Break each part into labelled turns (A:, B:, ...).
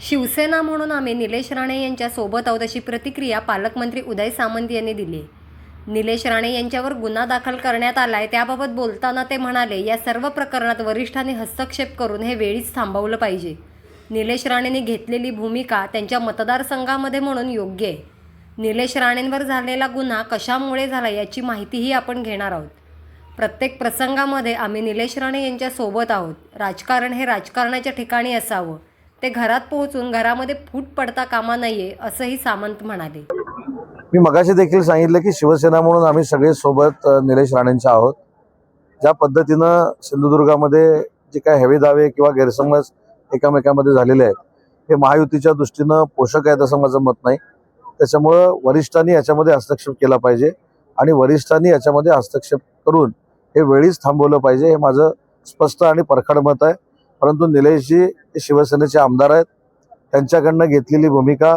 A: शिवसेना म्हणून आम्ही निलेश राणे यांच्यासोबत आहोत अशी प्रतिक्रिया पालकमंत्री उदय सामंत यांनी दिली. निलेश राणे यांच्यावर गुन्हा दाखल करण्यात आलाय त्याबाबत बोलताना ते म्हणाले या सर्व प्रकरणात वरिष्ठांनी हस्तक्षेप करून हे वेळीच थांबवलं पाहिजे. निलेश राणेंनी घेतलेली भूमिका त्यांच्या मतदारसंघामध्ये म्हणून योग्य आहे. निलेश राणेंवर झालेला गुन्हा कशामुळे झाला याची माहितीही आपण घेणार आहोत. प्रत्येक प्रसंगामध्ये आम्ही निलेश राणे यांच्यासोबत आहोत. राजकारण हे राजकारणाच्या ठिकाणी असावं. ते घरात पोहोचून घरामध्ये फूट पडता कामा नाहीये असंही सामंत म्हणाले.
B: मी मगाशी देखील सांगितलं की शिवसेना म्हणून आम्ही सगळे सोबत निलेश राणेंच्या आहोत. ज्या पद्धतीनं सिंधुदुर्गामध्ये जे काही हवे दावे किंवा गैरसमज एकामेकांमध्ये झालेले आहेत हे महायुतीच्या दृष्टीनं पोषक आहेत असं माझं मत नाही. त्याच्यामुळं वरिष्ठांनी याच्यामध्ये हस्तक्षेप केला पाहिजे आणि वरिष्ठांनी याच्यामध्ये हस्तक्षेप करून हे वेळीच थांबवलं पाहिजे हे माझं स्पष्ट आणि परखड मत आहे. परंतु निलेशजी हे शिवसेनेचे आमदार आहेत. त्यांच्याकडनं घेतलेली भूमिका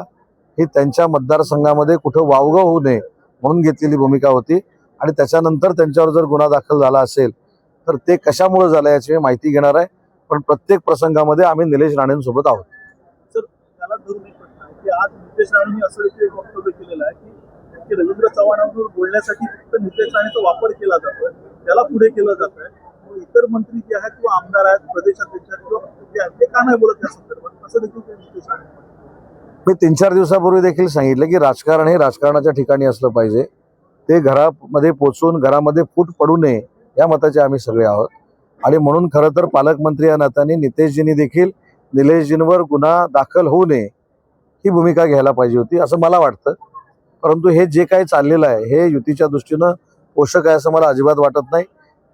B: ही त्यांच्या मतदारसंघामध्ये कुठं वावगं होऊ नये म्हणून घेतलेली भूमिका होती. आणि त्याच्यानंतर त्यांच्यावर जर गुन्हा दाखल झाला असेल तर ते कशामुळे झालं याची मी माहिती घेणार आहे. पण प्रत्येक प्रसंगामध्ये आम्ही निलेश राणेंसोबत आहोत.
C: आज नितेश असं देखील वक्तव्य केलेलं आहे की रवींद्र चव्हाणांवर बोलण्यासाठी फक्त नितेश राणेचा वापर केला जातोय त्याला पुढे केलं जातोय. इतर मंत्री जे आहेत किंवा आमदार आहेत प्रदेशाध्यक्ष किंवा जे आहेत ते का नाही बोलत त्या संदर्भात? असं देखील त्यांनी
B: मी तीन चार दिवसापूर्वी देखील सांगितलं की राजकारण हे राजकारणाच्या ठिकाणी असलं पाहिजे. ते घरामध्ये पोचून घरामध्ये फूट पडू नये या मताचे आम्ही सगळे आहोत. आणि म्हणून खरं तर पालकमंत्री या नात्याने नितेशजींनी देखील निलेशजींवर गुन्हा दाखल होऊ नये ही भूमिका घ्यायला पाहिजे होती असं मला वाटतं. परंतु हे जे काही चाललेलं आहे हे युतीच्या दृष्टीनं पोषक आहे असं मला अजिबात वाटत नाही.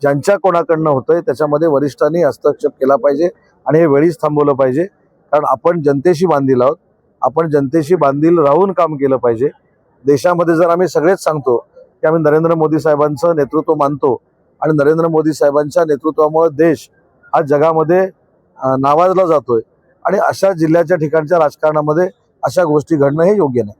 B: ज्यांच्या कोणाकडनं होतंय त्याच्यामध्ये वरिष्ठांनी हस्तक्षेप केला पाहिजे आणि हे वेळीच थांबवलं पाहिजे. कारण आपण जनतेशी बांधील आहोत. आपण जनतेशी बांधील राहून काम केलं पाहिजे. देशामध्ये जर आम्ही सगळेच सांगतो की आम्ही नरेंद्र मोदी साहेबांचं नेतृत्व मानतो आणि नरेंद्र मोदी साहेबांच्या नेतृत्वामुळे देश हा जगामध्ये नावाजला जातोय. आणि अशा जिल्ह्याच्या ठिकाणच्या राजकारणामध्ये अशा गोष्टी घडणं हे योग्य नाही.